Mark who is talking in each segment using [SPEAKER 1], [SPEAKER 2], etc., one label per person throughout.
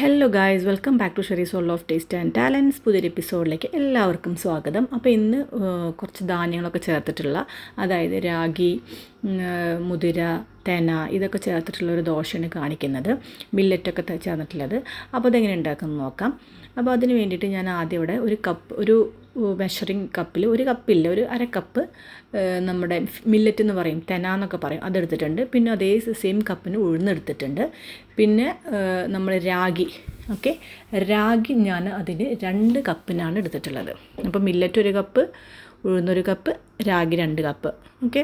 [SPEAKER 1] Hello guys welcome back to Sherry soul of taste and talents പുതിയൊരു എപ്പിസോഡിലേക്ക് എല്ലാവർക്കും സ്വാഗതം. അപ്പോൾ ഇന്ന് കുറച്ച് ധാന്യങ്ങളൊക്കെ ചേർത്തിട്ടുള്ള അതായത് രാഗി മുതിര തേന ഇതൊക്കെ ചേർത്തിട്ടുള്ള ഒരു ദോശയാണ് കാണിക്കുന്നത്. മില്ലറ്റൊക്കെ ചേർന്നിട്ടുള്ളത്. അപ്പോൾ അതെങ്ങനെ ഉണ്ടാക്കുന്നത് നോക്കാം. അപ്പോൾ അതിന് വേണ്ടിയിട്ട് ഞാൻ ആദ്യം ഇവിടെ ഒരു കപ്പ് ഒരു മെഷറിങ് കപ്പിൽ ഒരു കപ്പില്ല ഒരു അര കപ്പ് നമ്മുടെ മില്ലറ്റ് എന്ന് പറയും തെന എന്നൊക്കെ പറയും അതെടുത്തിട്ടുണ്ട്. പിന്നെ അതേ സെയിം കപ്പിന് ഉഴുന്നെടുത്തിട്ടുണ്ട്. പിന്നെ നമ്മൾ രാഗി ഓക്കെ രാഗി ഞാൻ അതിന് രണ്ട് കപ്പിനാണ് എടുത്തിട്ടുള്ളത്. അപ്പോൾ മില്ലറ്റ് ഒരു കപ്പ് ഉഴുന്നൊരു കപ്പ് രാഗി രണ്ട് കപ്പ് ഓക്കെ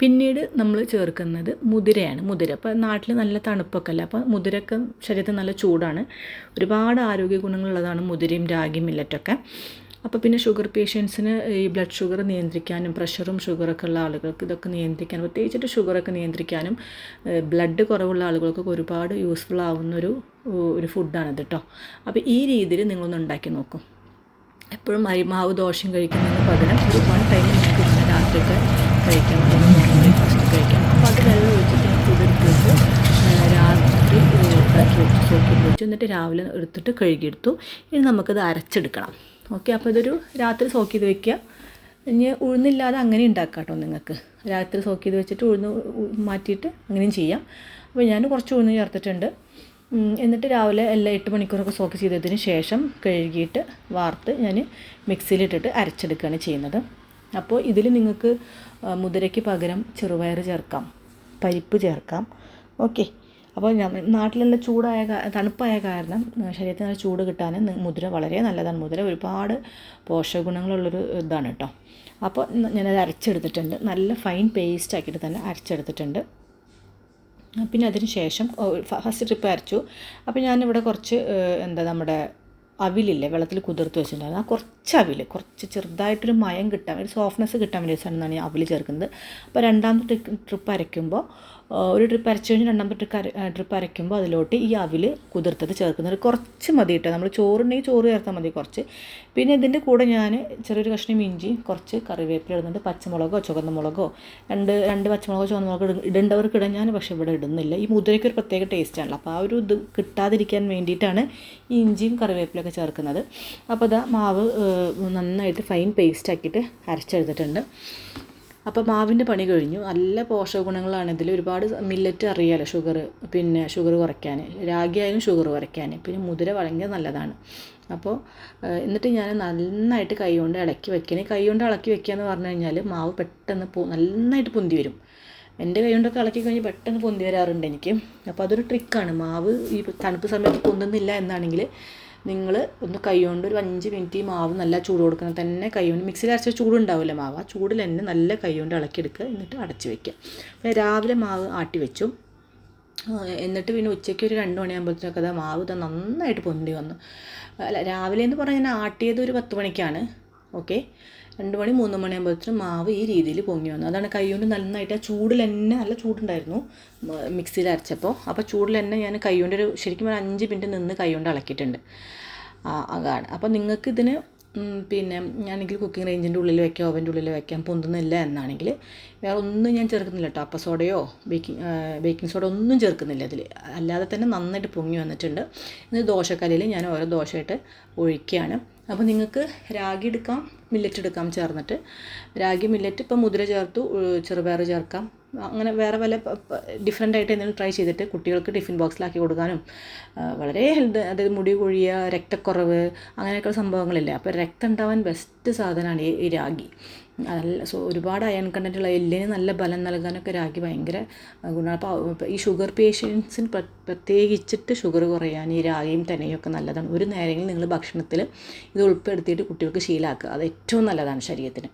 [SPEAKER 1] പിന്നീട് നമ്മൾ ചേർക്കുന്നത് മുതിരയാണ് മുതിര. അപ്പോൾ നാട്ടിൽ നല്ല തണുപ്പൊക്കെ അല്ല? അപ്പോൾ മുതിരയൊക്കെ ശരീരത്തിന് നല്ല ചൂടാണ്. ഒരുപാട് ആരോഗ്യ ഗുണങ്ങളുള്ളതാണ് മുതിരയും രാഗിയും മില്ലറ്റൊക്കെ അപ്പോൾ പിന്നെ ഷുഗർ പേഷ്യൻസിന് ഈ ബ്ലഡ് ഷുഗർ നിയന്ത്രിക്കാനും പ്രഷറും ഷുഗറൊക്കെ ഉള്ള ആളുകൾക്ക് ഇതൊക്കെ നിയന്ത്രിക്കാനും പ്രത്യേകിച്ചിട്ട് ഷുഗറൊക്കെ നിയന്ത്രിക്കാനും ബ്ലഡ് കുറവുള്ള ആളുകൾക്കൊക്കെ ഒരുപാട് യൂസ്ഫുൾ ആവുന്നൊരു ഒരു ഫുഡാണിത് കേട്ടോ അപ്പോൾ ഈ രീതിയിൽ നിങ്ങളൊന്ന് ഉണ്ടാക്കി നോക്കും. എപ്പോഴും അരിമാവ് ദോശയും കഴിക്കുന്നതിന് പകരം ഒരു വൺ ടൈം നിങ്ങൾക്ക് രാത്രിയൊക്കെ കഴിക്കാം ബ്രേക്ക്ഫാസ്റ്റ് കഴിക്കാം. അപ്പോൾ അത് വെള്ളം ഒഴിച്ചിട്ട് കുതിർത്ത് വെച്ച് രാത്രി ഉണ്ടാക്കി വെച്ച് സോക്കി വെച്ചു. എന്നിട്ട് രാവിലെ എടുത്തിട്ട് കഴുകിയെടുത്തു ഇനി നമുക്കത് അരച്ചെടുക്കണം. ഓക്കെ അപ്പോൾ ഇതൊരു രാത്രി സോക്ക് ചെയ്ത് വെക്കുക. ഇനി ഉഴുന്നില്ലാതെ അങ്ങനെ ഉണ്ടാക്കാം കേട്ടോ നിങ്ങൾക്ക്. രാത്രി സോക്ക് ചെയ്ത് വെച്ചിട്ട് ഉഴുന്ന് മാറ്റിയിട്ട് അങ്ങനെയും ചെയ്യാം. അപ്പോൾ ഞാൻ കുറച്ച് ഉഴുന്ന് ചേർത്തിട്ടുണ്ട്. എന്നിട്ട് രാവിലെ എല്ലാ എട്ട് മണിക്കൂറൊക്കെ സോക്ക് ചെയ്തതിന് ശേഷം കഴുകിയിട്ട് വാർത്ത് ഞാൻ മിക്സിയിലിട്ടിട്ട് അരച്ചെടുക്കുകയാണ് ചെയ്യുന്നത്. അപ്പോൾ ഇതിൽ നിങ്ങൾക്ക് മുതിരയ്ക്ക് പകരം ചെറുപയർ ചേർക്കാം. പരിപ്പ് ചേർക്കാം. ഓക്കെ. അപ്പോൾ ഞാൻ നാട്ടിലുള്ള ചൂടായ തണുപ്പായ കാരണം ശരീരത്തിന് നല്ല ചൂട് കിട്ടാൻ മുദ്ര വളരെ നല്ലതാണ്. മുദ്ര ഒരുപാട് പോഷകഗുണങ്ങളുള്ളൊരു ഇതാണ് കേട്ടോ അപ്പോൾ ഞാനത് അരച്ചെടുത്തിട്ടുണ്ട്. നല്ല ഫൈൻ പേസ്റ്റ് ആക്കിയിട്ട് തന്നെ അരച്ചെടുത്തിട്ടുണ്ട്. പിന്നെ അതിന് ശേഷം ഫസ്റ്റ് ട്രിപ്പ് അരച്ചു. അപ്പോൾ ഞാനിവിടെ കുറച്ച് എന്താ നമ്മുടെ അവിലില്ലേ വെള്ളത്തിൽ കുതിർത്ത് വെച്ചിട്ടുണ്ടായിരുന്നു. ആ കുറച്ച് അവിൽ കുറച്ച് ചെറുതായിട്ടൊരു മയം കിട്ടാൻ ഒരു സോഫ്റ്റ്നെസ് കിട്ടാൻ വേണ്ടി വെച്ചാണ് ഞാൻ അവിൽ ചേർക്കുന്നത്. അപ്പോൾ രണ്ടാമത്തെ ട്രിപ്പ് അരയ്ക്കുമ്പോൾ ഒരു ട്രിപ്പ് അരച്ചു കഴിഞ്ഞ് രണ്ടാമത്തെ ട്രിപ്പ് ട്രിപ്പ് അരയ്ക്കുമ്പോൾ അതിലോട്ട് ഈ അവിൽ കുതിർത്തത് ചേർക്കുന്നത് കുറച്ച് മതി കേട്ടോ. നമ്മൾ ചോറുണ്ടെങ്കിൽ ചോറ് ചേർത്താൽ മതി കുറച്ച്. പിന്നെ ഇതിന്റെ കൂടെ ഞാൻ ചെറിയൊരു കഷ്ണം ഇഞ്ചി കുറച്ച് കറിവേപ്പില ഇടുന്നുണ്ട്. പച്ചമുളകോ ചുവന്ന മുളകോ രണ്ട് രണ്ട് പച്ചമുളകോ ചുവന്ന മുളകോ ഇട- ഇടേണ്ടവർക്ക് ഇടാൻ ഞാൻ പക്ഷേ ഇവിടെ ഇടുന്നില്ല. ഈ മുതിരയ്ക്ക് ഒരു പ്രത്യേക ടേസ്റ്റാണല്ലോ അപ്പോൾ ആ ഒരു ഇത് കിട്ടാതിരിക്കാൻ വേണ്ടിയിട്ടാണ് ഈ ഇഞ്ചിയും കറിവേപ്പിലൊക്കെ ചേർക്കുന്നത്. അപ്പോൾ അതാ മാവ് നന്നായിട്ട് ഫൈൻ പേസ്റ്റ് ആക്കിയിട്ട് അരച്ചെടുത്തിട്ടുണ്ട്. അപ്പോൾ മാവിന്റെ പണി കഴിഞ്ഞു. നല്ല പോഷകഗുണങ്ങളാണ് ഇതിൽ ഒരുപാട് മില്ലറ്റ് അറിയാലോ ഷുഗർ പിന്നെ ഷുഗർ കുറയ്ക്കാൻ. രാഗി ആയാലും ഷുഗർ കുറയ്ക്കാൻ. പിന്നെ മുതിര ഭയങ്കര നല്ലതാണ്. അപ്പോൾ എന്നിട്ട് ഞാൻ നന്നായിട്ട് കൈ കൊണ്ട് ഇളക്കി വെക്കണേ കൈ കൊണ്ട് ഇളക്കി വെക്കുക എന്ന് പറഞ്ഞു കഴിഞ്ഞാൽ മാവ് പെട്ടെന്ന് പൊ നന്നായിട്ട് പൊന്തി വരും. എന്റെ കൈ കൊണ്ടൊക്കെ ഇളക്കി കഴിഞ്ഞ് പെട്ടെന്ന് പൊന്തി വരാറുണ്ട് എനിക്ക്. അപ്പോൾ അതൊരു ട്രിക്കാണ് മാവ് ഈ തണുപ്പ് സമയത്ത് പൊന്തുന്നില്ല എന്നാണെങ്കിൽ നിങ്ങൾ ഒന്ന് കൈകൊണ്ട് ഒരു അഞ്ച് മിനിറ്റ് ഈ മാവ് നല്ല ചൂട് കൊടുക്കണം. തന്നെ കൈകൊണ്ട് മിക്സിയിൽ അരച്ച ചൂടുണ്ടാവില്ല മാവ്? ആ ചൂടിൽ തന്നെ നല്ല കൈകൊണ്ട് ഇളക്കിയെടുക്കുക. എന്നിട്ട് അടച്ച് വെക്കുക. അപ്പോൾ രാവിലെ മാവ് ആട്ടി വെച്ചു. എന്നിട്ട് പിന്നെ ഉച്ചയ്ക്ക് ഒരു രണ്ട് മണിയാകുമ്പോഴത്തേക്കൊക്കെ അത് മാവ് ഇത് നന്നായിട്ട് പൊന്തി വന്നു. അല്ല രാവിലെ എന്ന് പറഞ്ഞാൽ ഞാൻ ആട്ടിയത് ഒരു പത്ത് മണിക്കാണ്. ഓക്കെ? രണ്ട് മണി മൂന്ന് മണിയാകുമ്പോഴത്തേനും മാവ് ഈ രീതിയിൽ പൊങ്ങി വന്നു. അതാണ് കൈകൊണ്ട് നന്നായിട്ട് ആ ചൂടിൽ തന്നെ നല്ല ചൂടുണ്ടായിരുന്നു മിക്സിയിൽ അരച്ചപ്പോൾ. അപ്പോൾ ചൂടിൽ തന്നെ ഞാൻ കൈകൊണ്ട് ഒരു ശരിക്കും ഒരു അഞ്ച് മിനിറ്റ് നിന്ന് കൈകൊണ്ട് ഇളക്കിയിട്ടുണ്ട് അതാണ്. അപ്പോൾ നിങ്ങൾക്ക് ഇതിന് പിന്നെ ഞാനെങ്കിൽ കുക്കിംഗ് റേഞ്ചിന്റെ ഉള്ളിൽ വെക്കാം ഓവന്റെ ഉള്ളിൽ വെക്കാം പൊന്തുന്നില്ല എന്നാണെങ്കിൽ വേറെ ഒന്നും ഞാൻ ചേർക്കുന്നില്ല കേട്ടോ. സോഡയോ ബേക്കിംഗ് ബേക്കിംഗ് സോഡ ഒന്നും ചേർക്കുന്നില്ല ഇതിൽ. അല്ലാതെ തന്നെ നന്നായിട്ട് പൊങ്ങി വന്നിട്ടുണ്ട്. ഇത് ദോശക്കല്ലിൽ ഞാൻ ഓരോ ദോശയായിട്ട് ഒഴിക്കുകയാണ്. അപ്പോൾ നിങ്ങൾക്ക് രാഗി എടുക്കാം മില്ലറ്റ് എടുക്കാം ചേർന്നിട്ട്. രാഗി മില്ലറ്റ് ഇപ്പം മുതിര ചേർത്തു ചെറുപയർ ചേർക്കാം. അങ്ങനെ വേറെ വല്ല ഡിഫറെന്റ് ആയിട്ട് എന്തെങ്കിലും ട്രൈ ചെയ്തിട്ട് കുട്ടികൾക്ക് ടിഫിൻ ബോക്സിലാക്കി കൊടുക്കാനും വളരെ ഹെൽത്ത് അതായത് മുടി കൊഴിയുക രക്തക്കുറവ് അങ്ങനെയൊക്കെയുള്ള സംഭവങ്ങളില്ലേ. അപ്പോൾ രക്തം ഉണ്ടാവാൻ ബെസ്റ്റ് സാധനമാണ് ഈ രാഗി. നല്ല സോ ഒരുപാട് അയൺ കണ്ടന്റുള്ള എല്ലിന് നല്ല ബലം നൽകാനൊക്കെ രാഗി ഭയങ്കര ഗുണമാണ്. അപ്പോൾ ഈ ഷുഗർ പേഷ്യൻസിന് പ്രത്യേകിച്ചിട്ട് ഷുഗർ കുറയാൻ ഈ രാഗിയും തന്നെയൊക്കെ നല്ലതാണ്. ഒരു നേരമെങ്കിലും നിങ്ങൾ ഭക്ഷണത്തിൽ ഇത് ഉൾപ്പെടുത്തിയിട്ട് കുട്ടികൾക്ക് ശീലാക്കുക. അത് ഏറ്റവും നല്ലതാണ് ശരീരത്തിന്.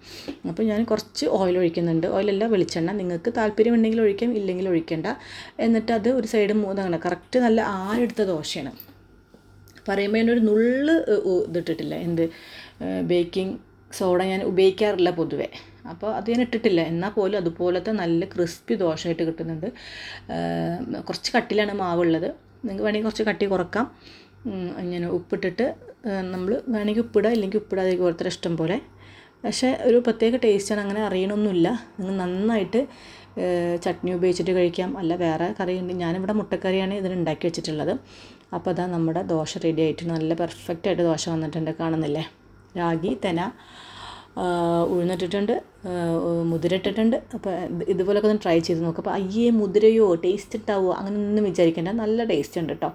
[SPEAKER 1] അപ്പോൾ ഞാൻ കുറച്ച് ഓയിൽ ഒഴിക്കുന്നുണ്ട്. ഓയിലല്ല വെളിച്ചെണ്ണ. നിങ്ങൾക്ക് താല്പര്യമുണ്ടെങ്കിൽ ഒഴിക്കാം ഇല്ലെങ്കിൽ ഒഴിക്കണ്ട. എന്നിട്ട് അത് ഒരു സൈഡ് മൂന്നാണ് കറക്റ്റ് നല്ല ആരെടുത്ത ദോശയാണ്. പറയുമ്പോൾ എന്റെ ഒരു നുള്ള് ഇതിട്ടിട്ടില്ല എന്ത്? ബേക്കിംഗ് സോഡ ഞാൻ ഉപയോഗിക്കാറില്ല പൊതുവേ. അപ്പോൾ അത് ഞാൻ ഇട്ടിട്ടില്ല. എന്നാൽ പോലും അതുപോലത്തെ നല്ല ക്രിസ്പി ദോശയായിട്ട് കിട്ടുന്നുണ്ട്. കുറച്ച് കട്ടിലാണ് മാവുള്ളത്. നിങ്ങൾക്ക് വേണമെങ്കിൽ കുറച്ച് കട്ടി കുറക്കാം. ഇങ്ങനെ ഉപ്പിട്ടിട്ട് നമ്മൾ വേണമെങ്കിൽ ഉപ്പിടുക ഇല്ലെങ്കിൽ ഉപ്പിടാതെ ഓരോരുത്തരുടെ ഇഷ്ടം പോലെ. പക്ഷേ ഒരു പ്രത്യേക ടേസ്റ്റാണ് അങ്ങനെ അറിയണമൊന്നുമില്ല നിങ്ങൾ നന്നായിട്ട് ചട്നി ഉപയോഗിച്ചിട്ട് കഴിക്കാം. അല്ല വേറെ കറി ഉണ്ട് ഞാനിവിടെ മുട്ടക്കറിയാണ് ഇതിന് ഉണ്ടാക്കി വെച്ചിട്ടുള്ളത്. അപ്പോൾ അതാ നമ്മുടെ ദോശ റെഡി ആയിട്ട് നല്ല പെർഫെക്റ്റ് ആയിട്ട് ദോശ വന്നിട്ടുണ്ട്. കാണുന്നില്ലേ? രാഗി തെന ഉഴുന്നിട്ടിട്ടുണ്ട്. ആ, മുതിര ഇട്ടിട്ടുണ്ട് അപ്പോൾ ഇത് ഇതുപോലൊക്കെ ഒന്ന് ട്രൈ ചെയ്ത് നോക്കുക അപ്പോൾ അയ്യേ മുതിരയോ ടേസ്റ്റ് ഉണ്ടാവുമോ അങ്ങനെയൊന്നും വിചാരിക്കേണ്ട. നല്ല ടേസ്റ്റ് ഉണ്ട് കേട്ടോ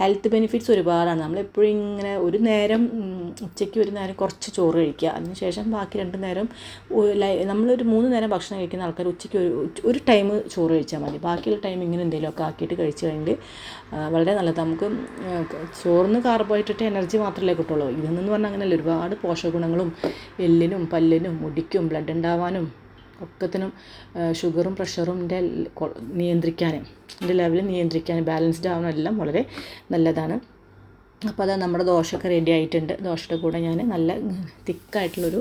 [SPEAKER 1] ഹെൽത്ത് ബെനിഫിറ്റ്സ് ഒരുപാടാണ്. നമ്മളെപ്പോഴും ഇങ്ങനെ ഒരു നേരം ഉച്ചയ്ക്ക് ഒരു നേരം കുറച്ച് ചോറ് കഴിക്കുക. അതിനുശേഷം ബാക്കി രണ്ട് നേരം നമ്മളൊരു മൂന്ന് നേരം ഭക്ഷണം കഴിക്കുന്ന ആൾക്കാർ ഉച്ചയ്ക്ക് ഒരു ഒരു ടൈം ചോറ് കഴിച്ചാൽ മതി. ബാക്കിയുള്ള ടൈം ഇങ്ങനെ എന്തെങ്കിലുമൊക്കെ ആക്കിയിട്ട് കഴിച്ച് കഴിഞ്ഞിട്ട് വളരെ നല്ലത്. നമുക്ക് ചോറിന് കാർബോഹൈഡ്രേറ്റ് എനർജി മാത്രമല്ലേ കിട്ടുള്ളൂ. ഇതെന്ന് പറഞ്ഞാൽ അങ്ങനെയല്ല. ഒരുപാട് പോഷകഗുണങ്ങളും എല്ലിനും പല്ലിനും മുടിക്കും ബ്ലഡ് ഉണ്ടാവാനും ഒക്കത്തിനും ഷുഗറും പ്രഷറും എന്റെ നിയന്ത്രിക്കാനും എന്റെ ലെവൽ നിയന്ത്രിക്കാനും ബാലൻസ്ഡ് ആവാനും എല്ലാം വളരെ നല്ലതാണ്. അപ്പോൾ അത് നമ്മുടെ ദോശയൊക്കെ റെഡി ആയിട്ടുണ്ട്. ദോശയുടെ കൂടെ ഞാൻ നല്ല തിക്കായിട്ടുള്ളൊരു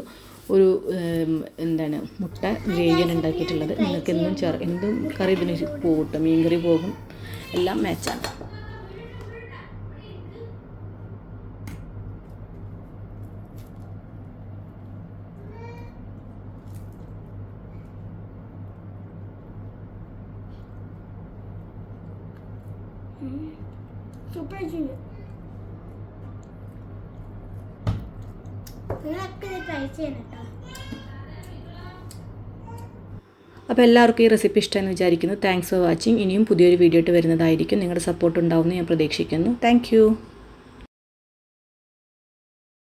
[SPEAKER 1] ഒരു എന്താണ് മുട്ട ഗ്രേവിയാണ് ഉണ്ടാക്കിയിട്ടുള്ളത്. നിങ്ങൾക്ക് എന്തും ചെറു എന്തും കറി ഇതിന് പോകും മീൻ കറി പോകും. എല്ലാം മാച്ചാണ്
[SPEAKER 2] സൂപ്പർ കേട്ടോ
[SPEAKER 1] അപ്പോൾ എല്ലാവർക്കും ഈ റെസിപ്പി ഇഷ്ടമെന്ന് വിചാരിക്കുന്നു. താങ്ക്സ് ഫോർ വാച്ചിങ് ഇനിയും പുതിയൊരു വീഡിയോ ആയിട്ട് വരുന്നതായിരിക്കും. നിങ്ങളുടെ സപ്പോർട്ട് ഉണ്ടാവുമെന്ന് ഞാൻ പ്രതീക്ഷിക്കുന്നു. താങ്ക്